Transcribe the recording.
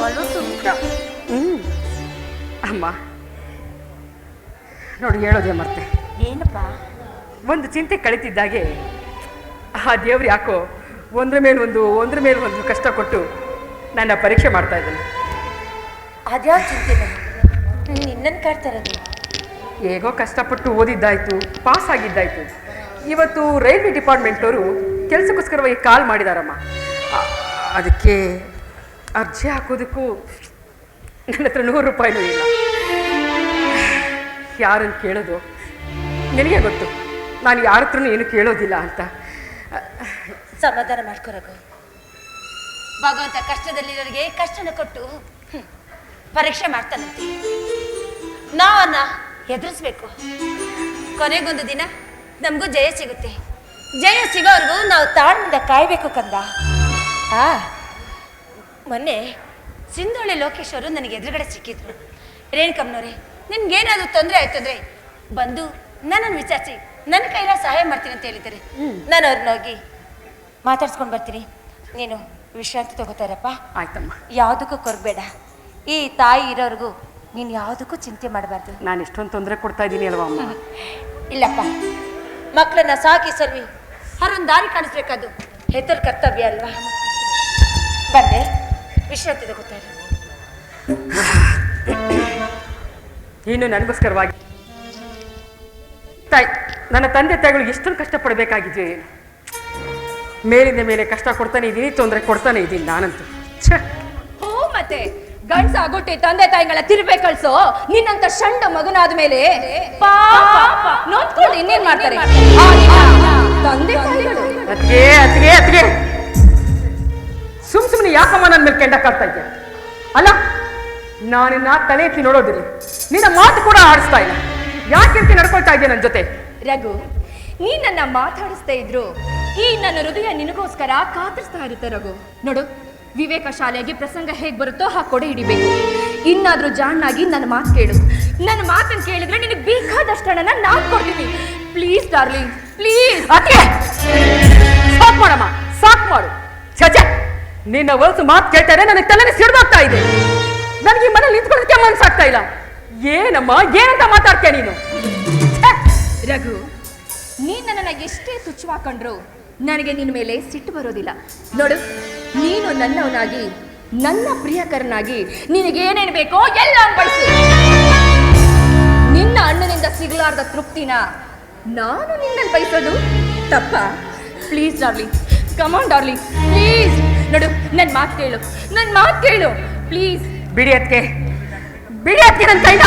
ಬಲು ಸುಖ ಹ್ಞೂ ಅಮ್ಮ. ನೋಡಿ ಹೇಳೋದೇ ಮತ್ತೆ ಏನಪ್ಪ? ಒಂದು ಚಿಂತೆ ಕಳೀತಿದ್ದಾಗೆ ಆ ದೇವ್ರು ಯಾಕೋ ಒಂದ್ರ ಮೇಲೆ ಒಂದು ಒಂದ್ರ ಮೇಲೆ ಒಂದು ಕಷ್ಟ ಕೊಟ್ಟು ನನ್ನ ಪರೀಕ್ಷೆ ಮಾಡ್ತಾ ಇದ್ದೀನಿ. ಅದ್ಯಾವ ಚಿಂತೆ ನಿನ್ನನ್ನು ಕಾಡ್ತಾರದು ಹೇಗೋ ಕಷ್ಟಪಟ್ಟು ಓದಿದ್ದಾಯ್ತು ಪಾಸ್ ಆಗಿದ್ದಾಯ್ತು. ಇವತ್ತು ರೈಲ್ವೆ ಡಿಪಾರ್ಟ್ಮೆಂಟ್ ಅವರು ಕೆಲಸಕ್ಕೋಸ್ಕರವಾಗಿ ಕಾಲ್ ಮಾಡಿದಾರಮ್ಮ. ಅದಕ್ಕೆ ಅರ್ಜಿ ಹಾಕೋದಕ್ಕೂ ನನ್ನ ಹತ್ರ ನೂರು ರೂಪಾಯಿನೂ ಇಲ್ಲ. ಯಾರನ್ನು ಕೇಳೋದು? ನಿನಗೆ ಗೊತ್ತು. ನಾನು ಯಾರ ಹತ್ರನೂ ಏನು ಕೇಳೋದಿಲ್ಲ ಅಂತ. ಸಮಾಧಾನ ಮಾಡ್ಕೊರಗು ಭಗವಂತ ಕಷ್ಟದಲ್ಲಿರೋರಿಗೆ ಕಷ್ಟನ ಕೊಟ್ಟು ಪರೀಕ್ಷೆ ಮಾಡ್ತಾನಂತೆ ನಾವನ್ನ ಎದುರಿಸ್ಬೇಕು. ಕೊನೆಗೊಂದು ದಿನ ನಮಗೂ ಜಯ ಸಿಗುತ್ತೆ. ಜಯ ಸಿಗೋವರೆಗೂ ನಾವು ತಾಳ್ಮೆಯಿಂದ ಕಾಯಬೇಕು ಕಂದ. ಆ? ಮೊನ್ನೆ ಸಿಂಧೋಳಿ ಲೋಕೇಶ್ ಅವರು ನನಗೆ ಎದುರುಗಡೆ ಸಿಕ್ಕಿದ್ರು. ರೇಣುಕಮ್ಮನವ್ರೆ ನಿಮ್ಗೇನಾದ್ರು ತೊಂದರೆ ಆಯ್ತು ಅಂದ್ರೆ ಬಂದು ನನ್ನನ್ನು ವಿಚಾರಿಸಿ ನನ್ನ ಕೈಲ ಸಹಾಯ ಮಾಡ್ತೀನಿ ಅಂತ ಹೇಳಿದ್ದಾರೆ. ನಾನು ಅವ್ರನ್ನ ಹೋಗಿ ಮಾತಾಡ್ಸ್ಕೊಂಡು ಬರ್ತೀನಿ. ನೀನು ವಿಶ್ರಾಂತಿ ತಗೋತಾರಪ್ಪ ಆಯ್ತಮ್ಮ. ಯಾವುದಕ್ಕೂ ಕೊರಬೇಡ. ಈ ತಾಯಿ ಇರೋರಿಗೂ ನೀನು ಯಾವುದಕ್ಕೂ ಚಿಂತೆ ಮಾಡಬಾರ್ದು. ನಾನು ಎಷ್ಟೊಂದು ತೊಂದರೆ ಕೊಡ್ತಾ ಇದ್ದೀನಿ ಅಲ್ವಾ ಅಮ್ಮ? ಇಲ್ಲಪ್ಪ. ಮಕ್ಕಳನ್ನ ಸಾಕಿ ಸರ್ವಿ ಹರೊಂದು ದಾರಿ ಕಾಣಿಸ್ಬೇಕದು ಹೆತ್ತರ ಕರ್ತವ್ಯ ಅಲ್ವಾ? ಬಂದೆ. ವಿಶ್ರಾಂತಿ ತಗೋತಾರೆ ಇನ್ನು ನನಗೋಸ್ಕರವಾಗಿ ತಾಯಿ ನನ್ನ ತಂದೆ ತಾಯಿಗಳು ಎಷ್ಟೊಂದು ಕಷ್ಟಪಡಬೇಕಾಗಿದೆಯೋ ಏನು? ಮೇಲಿಂದ ಮೇಲೆ ಕಷ್ಟ ಕೊಡ್ತಾನೆ ಇದ್ದೀನಿ ತೊಂದರೆ ಕೊಡ್ತಾನೆ ಇದ್ದೀನಿ ನಾನಂತೂ. ಹೋ ಮತ್ತೆ ಗಂಡ್ಸ ಆಗುಟ್ಟಿ ತಂದೆ ತಾಯಿಗಳ ತಿರುವೆ ಕಳ್ಸೋ ನಿನ್ನಂತ ಷಂಡ ಮಗನಾದ ಮೇಲೆ ಪಾಪ ನೊಂದ್ಕೊಂಡು ಇನ್ನೇನ್ ಮಾಡ್ತಾರೆ? ತಂದೆ ತಾಯಿಗಳು ಅತ್ಗೆ ಅತ್ಗೆ ಯಾಕಮ್ಮ ನನ್ನ ಮೇಲೆ ಕೆಂಡ ಕಾಡ್ತಾ ಇದ್ದೆ ಅಲ್ಲ ನಾನಿನ್ನ ತಲೆ ಎತ್ತಿ ನೋಡೋದಿಲ್ಲ. ನಿನ್ನ ಮಾತು ಕೂಡ ಆಡಿಸ್ತಾ ಇಲ್ಲ. ಯಾಕೆ ಇರ್ತಿ ನಡ್ಕೊಳ್ತಾ ಇದೆಯಾ ನನ್ನ ಜೊತೆ? ರಘು ನೀ ನನ್ನ ಮಾತಾಡಿಸ್ತಾ ಇದ್ರು ಈ ನನ್ನ ಹೃದಯ ನಿನಗೋಸ್ಕರ ಕಾತರಿಸ್ತಾ ಇರುತ್ತೆ ರಘು. ನೋಡು ವಿವೇಕ ಶಾಲೆಗೆ ಪ್ರಸಂಗ ಹೇಗೆ ಬರುತ್ತೋ ಹಾಗೆ ಕೊಡೆ ಹಿಡಿಬೇಕು. ಇನ್ನಾದ್ರೂ ಜಾಣಾಗಿ ನನ್ನ ಮಾತು ಕೇಳು. ನನ್ನ ಮಾತನ್ನು ಕೇಳಿದ್ರೆ ನಿನಗೆ ಬೇಕಾದಷ್ಟು ಹಣನ ನಾನು ಕೊಡ್ತೀನಿ. Please darling please. ಅತ್ಗೆ ನಿನ್ನ ಹೊಲಸು ಮಾತು ಕೇಳ್ತಾರೆ ನನಗೆ ತಲೆನೇ ಸಿಡ್ದಾಗ್ತಾ ಇದೆ. ನನಗೆ ಈ ಮನೇಲಿ ನಿಂತ್ಕೊಳ್ಳೋದಕ್ಕೆ ಮನಸ್ಸಾಗ್ತಾ ಇಲ್ಲ. ಏನಮ್ಮ, ಏನಂತ ಮಾತಾಡ್ತೀಯ ನೀನು! ರಘು, ನೀನ್ ನನಗೆ ಎಷ್ಟೇ ತುಚ್ಛವಾಕೊಂಡ್ರು ನನಗೆ ನಿನ್ನ ಮೇಲೆ ಸಿಟ್ಟು ಬರೋದಿಲ್ಲ. ನೋಡು, ನೀನು ನನ್ನವನಾಗಿ, ನನ್ನ ಪ್ರಿಯಕರನಾಗಿ ನಿನಗೆ ಏನೇನು ಬೇಕೋ ಎಲ್ಲ ಅನ್ಬಡಿಸು ನಿನ್ನ ಅಣ್ಣನಿಂದ ಸಿಗಲಾರ್ದ ತೃಪ್ತಿನ ನಾನು ನಿನ್ನಲ್ಲಿ ಬಯಸೋದು ತಪ್ಪ. Please darling, come on darling, please. ನೋಡು ನನ್ನ ಮಾತು ಕೇಳು. ನನ್ನ ಮಾತು ಕೇಳು. ಪ್ಲೀಸ್ ಬಿಡಿ ಅದಕ್ಕೆ ಬಿಡಿ ಅದಕ್ಕೆ ನನ್ನ ಕೈನ.